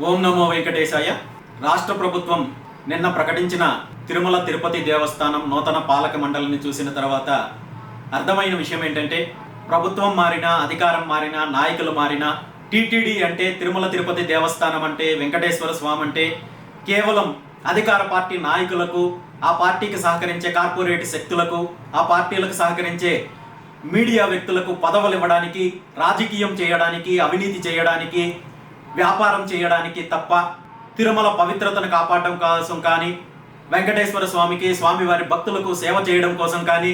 ఓం నమో వెంకటేశాయ. రాష్ట్ర ప్రభుత్వం నిన్న ప్రకటించిన తిరుమల తిరుపతి దేవస్థానం నూతన పాలక మండలిని చూసిన తర్వాత అర్థమైన విషయం ఏంటంటే ప్రభుత్వం మారినా అధికారం మారినా నాయకులు మారినా టీటీడీ అంటే తిరుమల తిరుపతి దేవస్థానం అంటే వెంకటేశ్వర స్వామి అంటే కేవలం అధికార పార్టీ నాయకులకు ఆ పార్టీకి సహకరించే కార్పొరేట్ శక్తులకు ఆ పార్టీలకు సహకరించే మీడియా వ్యక్తులకు పదవులు ఇవ్వడానికి రాజకీయం చేయడానికి అవినీతి చేయడానికి వ్యాపారం చేయడానికి తప్ప తిరుమల పవిత్రతను కాపాడడం కోసం కానీ వెంకటేశ్వర స్వామికి స్వామివారి భక్తులకు సేవ చేయడం కోసం కానీ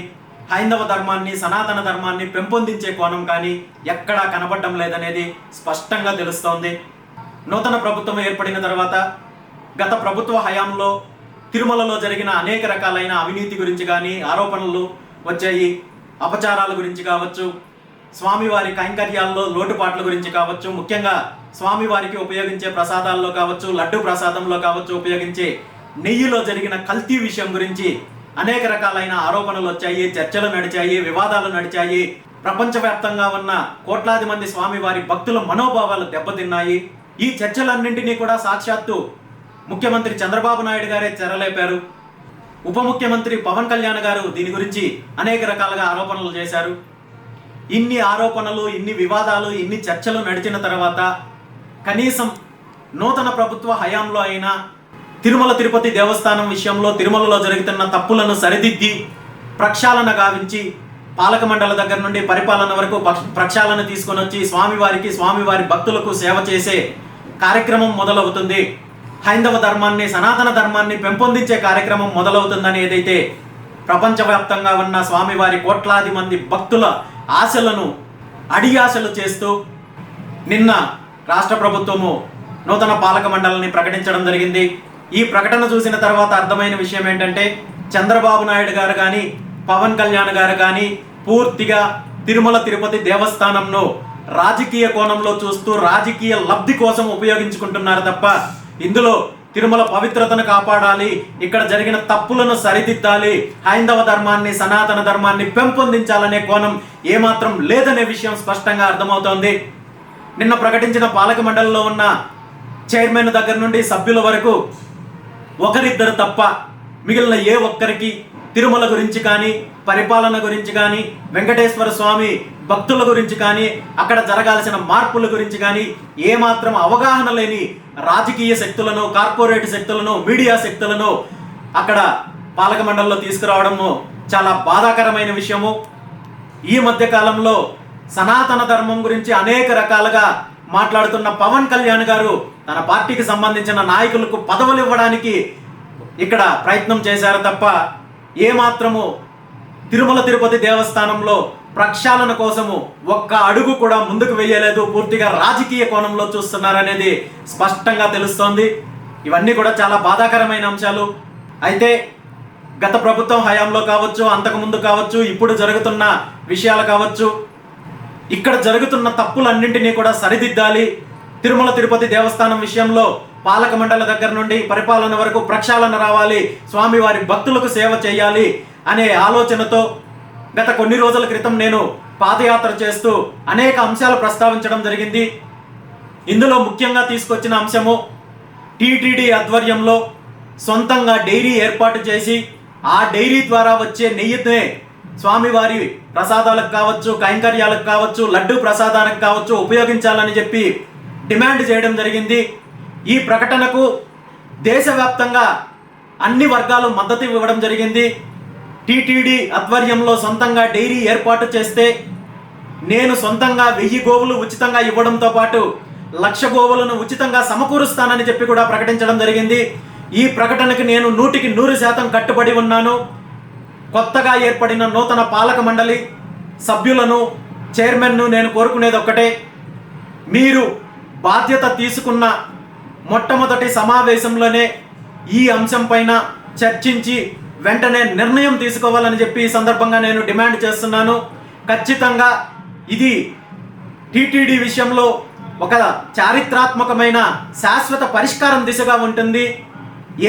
హైందవ ధర్మాన్ని సనాతన ధర్మాన్ని పెంపొందించే కోణం కానీ ఎక్కడా కనబడడం లేదనేది స్పష్టంగా తెలుస్తోంది. నూతన ప్రభుత్వం ఏర్పడిన తర్వాత గత ప్రభుత్వ హయాంలో తిరుమలలో జరిగిన అనేక రకాలైన అవినీతి గురించి కానీ ఆరోపణలు వచ్చాయి. అపచారాల గురించి కావచ్చు స్వామివారి కైంకర్యాల్లో లోటుపాట్ల గురించి కావచ్చు ముఖ్యంగా స్వామివారికి ఉపయోగించే ప్రసాదాల్లో కావచ్చు లడ్డు ప్రసాదంలో కావచ్చు ఉపయోగించే నెయ్యిలో జరిగిన కల్తీ విషయం గురించి అనేక రకాలైన ఆరోపణలు వచ్చాయి చర్చలు నడిచాయి వివాదాలు నడిచాయి. ప్రపంచవ్యాప్తంగా ఉన్న కోట్లాది మంది స్వామివారి భక్తుల మనోభావాలు దెబ్బతిన్నాయి. ఈ చర్చలన్నింటినీ కూడా సాక్షాత్తు ముఖ్యమంత్రి చంద్రబాబు నాయుడు గారే చెరలేపారు. ఉప ముఖ్యమంత్రి పవన్ కళ్యాణ్ గారు దీని గురించి అనేక రకాలుగా ఆరోపణలు చేశారు. ఇన్ని ఆరోపణలు ఇన్ని వివాదాలు ఇన్ని చర్చలు నడిచిన తర్వాత కనీసం నూతన ప్రభుత్వ హయాంలో అయినా తిరుమల తిరుపతి దేవస్థానం విషయంలో తిరుమలలో జరుగుతున్న తప్పులను సరిదిద్ది ప్రక్షాళన గావించి పాలక మండల దగ్గర నుండి పరిపాలన వరకు పక్ష- ప్రక్షాళన తీసుకొని వచ్చి స్వామివారికి స్వామివారి భక్తులకు సేవ చేసే కార్యక్రమం మొదలవుతుంది. హైందవ ధర్మాన్ని సనాతన ధర్మాన్ని పెంపొందించే కార్యక్రమం మొదలవుతుందని ఏదైతే ప్రపంచవ్యాప్తంగా ఉన్న స్వామివారి కోట్లాది మంది భక్తుల ఆశలను అడియాశలు చేస్తూ నిన్న రాష్ట్ర ప్రభుత్వము నూతన పాలక మండలిని ప్రకటించడం జరిగింది. ఈ ప్రకటన చూసిన తర్వాత అర్థమైన విషయం ఏంటంటే చంద్రబాబు నాయుడు గారు కానీ పవన్ కళ్యాణ్ గారు కానీ పూర్తిగా తిరుమల తిరుపతి దేవస్థానంను రాజకీయ కోణంలో చూస్తూ రాజకీయ లబ్ధి కోసం ఉపయోగించుకుంటున్నారు తప్ప ఇందులో తిరుమల పవిత్రతను కాపాడాలి. ఇక్కడ జరిగిన తప్పులను సరిదిద్దాలి. హైందవ ధర్మాన్ని సనాతన ధర్మాన్ని పెంపొందించాలనే కోణం ఏమాత్రం లేదనే విషయం స్పష్టంగా అర్థమవుతోంది. నిన్న ప్రకటించిన పాలక మండలిలో ఉన్న చైర్మన్ దగ్గర నుండి సభ్యుల వరకు ఒకరిద్దరు తప్ప మిగిలిన ఏ ఒక్కరికి తిరుమల గురించి కానీ పరిపాలన గురించి కానీ వెంకటేశ్వర స్వామి భక్తుల గురించి కానీ అక్కడ జరగాల్సిన మార్పుల గురించి కానీ ఏమాత్రం అవగాహన లేని రాజకీయ శక్తులను కార్పొరేట్ శక్తులను మీడియా శక్తులను అక్కడ పాలక మండలిలో తీసుకురావడము చాలా బాధాకరమైన విషయము. ఈ మధ్య కాలంలో సనాతన ధర్మం గురించి అనేక రకాలుగా మాట్లాడుతున్న పవన్ కళ్యాణ్ గారు తన పార్టీకి సంబంధించిన నాయకులకు పదవులు ఇవ్వడానికి ఇక్కడ ప్రయత్నం చేశారు తప్ప ఏమాత్రము తిరుమల తిరుపతి దేవస్థానంలో ప్రక్షాళన కోసము ఒక్క అడుగు కూడా ముందుకు వేయలేదు. పూర్తిగా రాజకీయ కోణంలో చూస్తున్నారనేది స్పష్టంగా తెలుస్తోంది. ఇవన్నీ కూడా చాలా బాధాకరమైన అంశాలు. అయితే గత ప్రభుత్వం హయాంలో కావచ్చు అంతకుముందు కావచ్చు ఇప్పుడు జరుగుతున్న విషయాలు కావచ్చు ఇక్కడ జరుగుతున్న తప్పులన్నింటినీ కూడా సరిదిద్దాలి. తిరుమల తిరుపతి దేవస్థానం విషయంలో పాలక మండల దగ్గర నుండి పరిపాలన వరకు ప్రక్షాళన రావాలి. స్వామివారి భక్తులకు సేవ చేయాలి అనే ఆలోచనతో గత కొన్ని రోజుల క్రితం నేను పాదయాత్ర చేస్తూ అనేక అంశాలు ప్రస్తావించడం జరిగింది. ఇందులో ముఖ్యంగా తీసుకొచ్చిన అంశము టీటీడీ ఆధ్వర్యంలో సొంతంగా డైరీ ఏర్పాటు చేసి ఆ డైరీ ద్వారా వచ్చే నెయ్యినే స్వామివారి ప్రసాదాలకు కావచ్చు కైంకర్యాలకు కావచ్చు లడ్డు ప్రసాదానికి కావచ్చు ఉపయోగించాలని చెప్పి డిమాండ్ చేయడం జరిగింది. ఈ ప్రకటనకు దేశవ్యాప్తంగా అన్ని వర్గాలు మద్దతు ఇవ్వడం జరిగింది. టీటీడీ ఆధ్వర్యంలో సొంతంగా డైరీ ఏర్పాటు చేస్తే నేను సొంతంగా వెయ్యి గోవులు ఉచితంగా ఇవ్వడంతో పాటు లక్ష గోవులను ఉచితంగా సమకూరుస్తానని చెప్పి కూడా ప్రకటించడం జరిగింది. ఈ ప్రకటనకు నేను నూటికి నూరు శాతం కట్టుబడి ఉన్నాను. కొత్తగా ఏర్పడిన నూతన పాలక మండలి సభ్యులను చైర్మన్ను నేను కోరుకునేది ఒక్కటే. మీరు బాధ్యత తీసుకున్న మొట్టమొదటి సమావేశంలోనే ఈ అంశంపైన చర్చించి వెంటనే నిర్ణయం తీసుకోవాలని చెప్పి ఈ సందర్భంగా నేను డిమాండ్ చేస్తున్నాను. ఖచ్చితంగా ఇది టీటీడీ విషయంలో ఒక చారిత్రాత్మకమైన శాశ్వత పరిష్కారం దిశగా ఉంటుంది.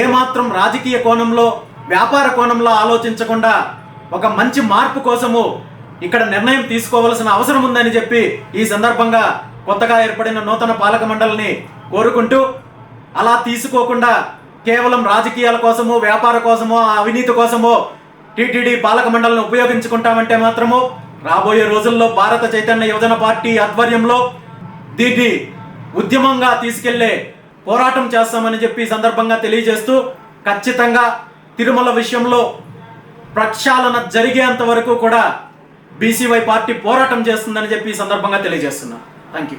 ఏమాత్రం రాజకీయ కోణంలో వ్యాపార కోణంలో ఆలోచించకుండా ఒక మంచి మార్పు కోసము ఇక్కడ నిర్ణయం తీసుకోవాల్సిన అవసరం ఉందని చెప్పి ఈ సందర్భంగా కొత్తగా ఏర్పడిన నూతన పాలక మండలిని కోరుకుంటూ అలా తీసుకోకుండా కేవలం రాజకీయాల కోసమో వ్యాపార కోసమో అవినీతి కోసమో టీటీడీ పాలక మండలిని ఉపయోగించుకుంటామంటే మాత్రము రాబోయే రోజుల్లో భారత చైతన్య యువజన పార్టీ ఆధ్వర్యంలో దీన్ని ఉద్యమంగా తీసుకెళ్ళే పోరాటం చేస్తామని చెప్పి సందర్భంగా తెలియజేస్తూ ఖచ్చితంగా తిరుమల విషయంలో ప్రక్షాళన జరిగేంత వరకు కూడా బీసీవై పార్టీ పోరాటం చేస్తుందని చెప్పి సందర్భంగా తెలియజేస్తున్నా. Thank you